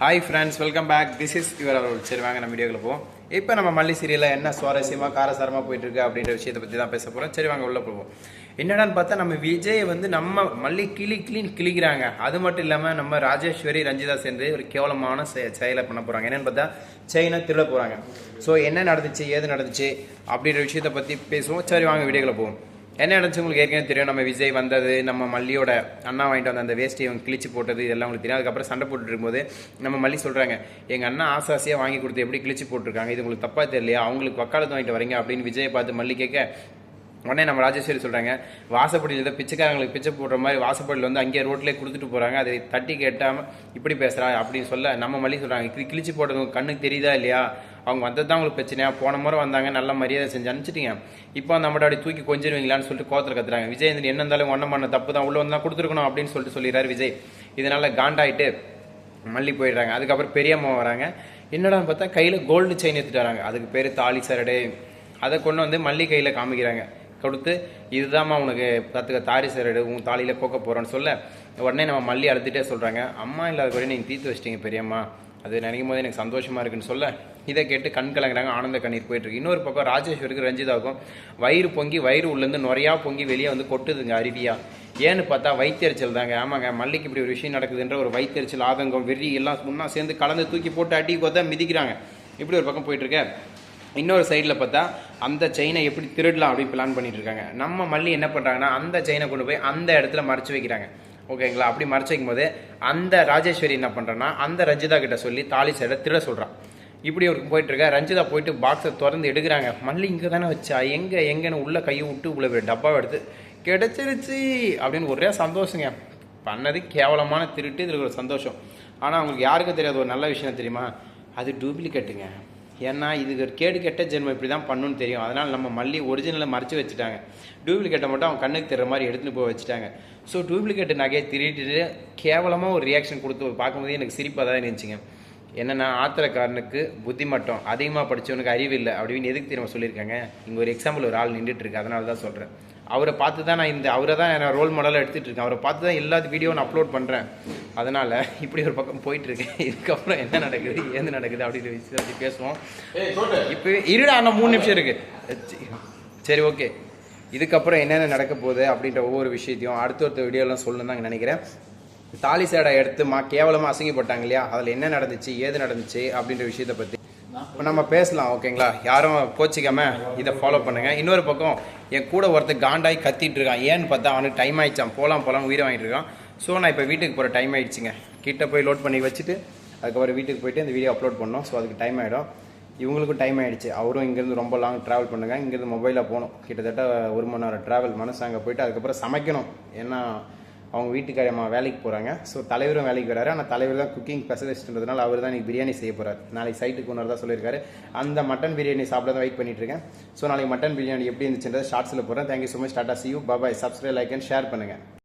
Hi friends welcome back this is your அவர் சரி வாங்க நம்ம வீடியோக்குள்ள போவோம். இப்போ நம்ம மல்லி சீரியலில் என்ன சுவாரஸ்யமாக காரசாரமாக போயிட்டு இருக்கு அப்படின்ற விஷயத்தை பற்றி தான் பேச போகிறோம் சரி வாங்க உள்ளே போவோம். என்னடான்னு பார்த்தா நம்ம விஜய் வந்து நம்ம மல்லி கிளி கிளின்னு கிளிக்கிறாங்க அது மட்டும் இல்லாமல் நம்ம ராஜேஸ்வரி ரஞ்சிதா சேர்ந்து ஒரு கேவலமான செ- செயலை பண்ண போகிறாங்க என்னென்னு பார்த்தா செயினை திருட போகிறாங்க ஸோ என்ன நடந்துச்சு ஏது நடந்துச்சு அப்படின்ற விஷயத்தை பற்றி பேசுவோம். சரி வாங்க வீடியோக்குள்ள போவோம். என்ன நடந்துச்சு உங்களுக்கு ஏற்கனவே தெரியும் நம்ம விஜய் வந்தது நம்ம மல்லியோட அண்ணா வாங்கிட்டு வந்த அந்த வேஸ்ட்டை அவங்க கிழிச்சு போட்டது இதெல்லாம் உங்களுக்கு தெரியும். அதுக்கப்புறம் சண்டை போட்டுட்டு இருக்கும்போது நம்ம மல்லி சொல்கிறாங்க எங்கள் அண்ணா ஆசாசியாக வாங்கி கொடுத்து எப்படி கிழிச்சு போட்டிருக்காங்க? இது உங்களுக்கு தப்பாக தெரியலையா? அவங்களுக்கு வக்காலத்து வாங்கிட்டு வரீங்க. அப்படின்னு விஜயை பார்த்து மல்லி கேட்க உடனே நம்ம ராஜேஸ்வரி சொல்கிறாங்க வாசப்படியில் தான் பிச்சைக்காரங்களுக்கு பிச்சை போடுற மாதிரி வாசப்படியில் வந்து அங்கேயே ரோட்லேயே கொடுத்துட்டு போகிறாங்க அதை தட்டி கேட்டாமல் இப்படி பேசுகிறா அப்படின்னு சொல்ல. நம்ம மல்லி சொல்கிறாங்க கிளி கிழிச்சு போட்டது கண்ணுக்கு தெரியுதா இல்லையா? அவங்க வந்தது தான் உங்களுக்கு பிரச்சனையா? போன முறை வந்தாங்க நல்ல மரியாதை செஞ்சு அனுப்பிச்சிட்டீங்க. இப்போ அந்த மட்டும் அப்படி தூக்கி கொஞ்சிருவீங்களான்னு சொல்லிட்டு கோத்தில் கத்துறாங்க. விஜய் என்ன இருந்தாலும் ஒன்றும் பண்ண தப்பு தான் உள்ளே வந்தால் கொடுத்துருக்கணும் அப்படின்னு சொல்லிட்டு சொல்லிடுறாரு விஜய். இதனால் காண்டாயிட்டு மல்லி போயிடுறாங்க. அதுக்கப்புறம் பெரியம்மா வராங்க. என்னடான்னு பார்த்தா கையில் கோல்டு செயின் எடுத்துட்டு வராங்க. அதுக்கு பேர் தாலி சரடு. அதை கொண்டு வந்து மல்லி கையில் காமிக்கிறாங்க. கொடுத்து இதுதாம்மா உனக்கு கற்றுக்க தாரி சரடு உன் தாலியில் கோக்க போகிறோன்னு சொல்ல. உடனே நம்ம மல்லி அழுத்திட்டே சொல்கிறாங்க அம்மா இல்லாத குறைய நீங்கள் தீர்த்து வச்சிட்டீங்க பெரியம்மா. அது நினைக்கும் போது எனக்கு சந்தோஷமாக இருக்குன்னு சொல்ல. இதை கேட்டு கண் கலங்குறாங்க ஆனந்த கண்ணீர் போயிட்டுருக்கு இன்னொரு பக்கம் ராஜேஸ்வருக்கு ரஞ்சிதாவுக்கும் வயிறு பொங்கி வயிறு உள்ளேருந்து நுறையா பொங்கி வெளியே வந்து கொட்டுதுங்க அருவியா. ஏன்னு பார்த்தா வயிற்றெரிச்சல் தாங்க. ஆமாங்க மல்லிக்கு இப்படி ஒரு விஷயம் நடக்குதுன்ற ஒரு வயிற்றெரிச்சல் ஆதங்கம் வெறி எல்லாம் முன்னா சேர்ந்து கலந்து தூக்கி போட்டு அடி கொத்த மிதிக்கிறாங்க. இப்படி ஒரு பக்கம் போயிட்டுருக்கேன் இன்னொரு சைடில் பார்த்தா அந்த செயினை எப்படி திருடலாம் அப்படின்னு பிளான் பண்ணிட்டு இருக்காங்க. நம்ம மல்லி என்ன பண்ணுறாங்கன்னா அந்த செயினை கொண்டு போய் அந்த இடத்துல மறைச்சு வைக்கிறாங்க. ஓகேங்களா? அப்படி மறைச்சு வைக்கும்போது அந்த ராஜேஸ்வரி என்ன பண்ணுறேன்னா அந்த ரஞ்சிதா கிட்ட சொல்லி தாலி சைடை திருட சொல்கிறான் இப்படி ஒரு போயிட்டு இருக்க ரஞ்சிதா போயிட்டு பாக்ஸை திறந்து எடுக்கிறாங்க. மல்லி இங்கே தானே வச்சா? எங்கே எங்கேன்னு உள்ள கையை விட்டு உள்ள டப்பாவை எடுத்து கிடச்சிருச்சு அப்படின்னு ஒரே சந்தோஷங்க. பண்ணது கேவலமான திருட்டு இதில் ஒரு சந்தோஷம். ஆனால் அவங்களுக்கு யாருக்கும் தெரியாது ஒரு நல்ல விஷயம் தெரியுமா? அது டூப்ளிகேட்டுங்க ஏன்னா இதுக்கு ஒரு கேடு கெட்ட ஜென்மம் இப்படி தான் பண்ணணும்னு தெரியும். அதனால் நம்ம மல்லி ஒரிஜினலை மறைச்சி வச்சுட்டாங்க. டூப்ளிகேட்டை மட்டும் அவங்க கண்ணுக்கு தெரிற மாதிரி எடுத்துன்னு போய் வச்சுட்டாங்க. ஸோ டூப்ளிகேட் நகையை திருட்டிட்டு கேவலமாக ஒரு ரியாக்ஷன் கொடுத்து பார்க்கும்போது எனக்கு சிரிப்பாக தான் இருந்துச்சுங்க. என்னென்னா ஆத்திரக்காரனுக்கு புத்தி மட்டும் அதிகமாக படித்தவனுக்கு அறிவு இல்லை அப்படின்னு எதுக்கு தெரியுமா சொல்லியிருக்காங்க? இங்கே ஒரு எக்ஸாம்பிள் ஒரு ஆள் நின்றுட்டுருக்கு அதனால தான் சொல்கிறேன் அவரை பார்த்து தான் நான் இந்த அவரை தான் நான் ரோல் மாடலாக எடுத்துகிட்டு இருக்கேன். அவரை பார்த்து தான் எல்லா வீடியோ நான் அப்லோட் பண்ணுறேன் அதனால் இப்படி ஒரு பக்கம் போயிட்டு இருக்கேன். இதுக்கப்புறம் என்ன நடக்குது ஏது நடக்குது அப்படின்ற விஷயத்தை பற்றி பேசுவோம். இப்போ இருடா அண்ணா மூணு நிமிஷம் இருக்கு. சரி ஓகே. இதுக்கப்புறம் என்னென்ன நடக்க போகுது அப்படின்ற ஒவ்வொரு விஷயத்தையும் அடுத்தடுத்த வீடியோலாம் சொல்லணும் தான் நினைக்கிறேன். தாலி சேடை எடுத்து மா கேவலமாக அசிங்கப்பட்டாங்க இல்லையா? அதில் என்ன நடந்துச்சு ஏது நடந்துச்சு அப்படின்ற விஷயத்தை பற்றி இப்போ நம்ம பேசலாம் ஓகேங்களா? யாரும் கோச்சிக்காம இதை ஃபாலோ பண்ணுங்க. இன்னொரு பக்கம் என் கூட ஒருத்தர் காண்டாய் கத்திட்டு இருக்கான். ஏன்னு பார்த்தா அவனுக்கு டைம் ஆயிடுச்சான் போகலாம் போகலாம் உயிரை வாங்கிட்டு இருக்கான். ஸோ நான் இப்போ வீட்டுக்கு போகிற டைம் ஆயிடுச்சுங்க. கிட்ட போய் லோட் பண்ணி வச்சுட்டு அதுக்கப்புறம் வீட்டுக்கு போயிட்டு இந்த வீடியோ அப்லோட் பண்ணோம். ஸோ அதுக்கு டைம் ஆகிடும் இவங்களுக்கும் டைம் ஆகிடுச்சு அவரும் இங்கேருந்து ரொம்ப லாங் ட்ராவல் பண்ணுங்க. இங்கேருந்து மொபைலில் போகணும். கிட்டத்தட்ட ஒரு மணி நேரம் ட்ராவல் மனசு அங்கே போயிட்டு அதுக்கப்புறம் சமைக்கணும். ஏன்னா அவங்க வீட்டுக்காரம்மா வேலைக்கு போகிறாங்க ஸோ தலைவரும் வேலைக்கு வராரு. ஆனால் தலைவர் தான் குக்கிங் ஸ்பெஷலிஸ்ட்ன்றதுனால அவர் தான் இன்றைக்கி பிரியாணி செய்ய போகிறார் நாளைக்கு சைட்டுக்கு ஒன்று தான் சொல்லியிருக்காரு. அந்த மட்டன் பிரியாணி சாப்பிட தான் வெயிட் பண்ணிட்டு இருக்கேன். ஸோ நாளைக்கு மட்டன் பிரியாணி எப்படி இருந்துச்சுன்றதை ஷார்ட்ஸில் போகிறேன் thank you so much tata see you bye bye subscribe like and share பண்ணுங்கள்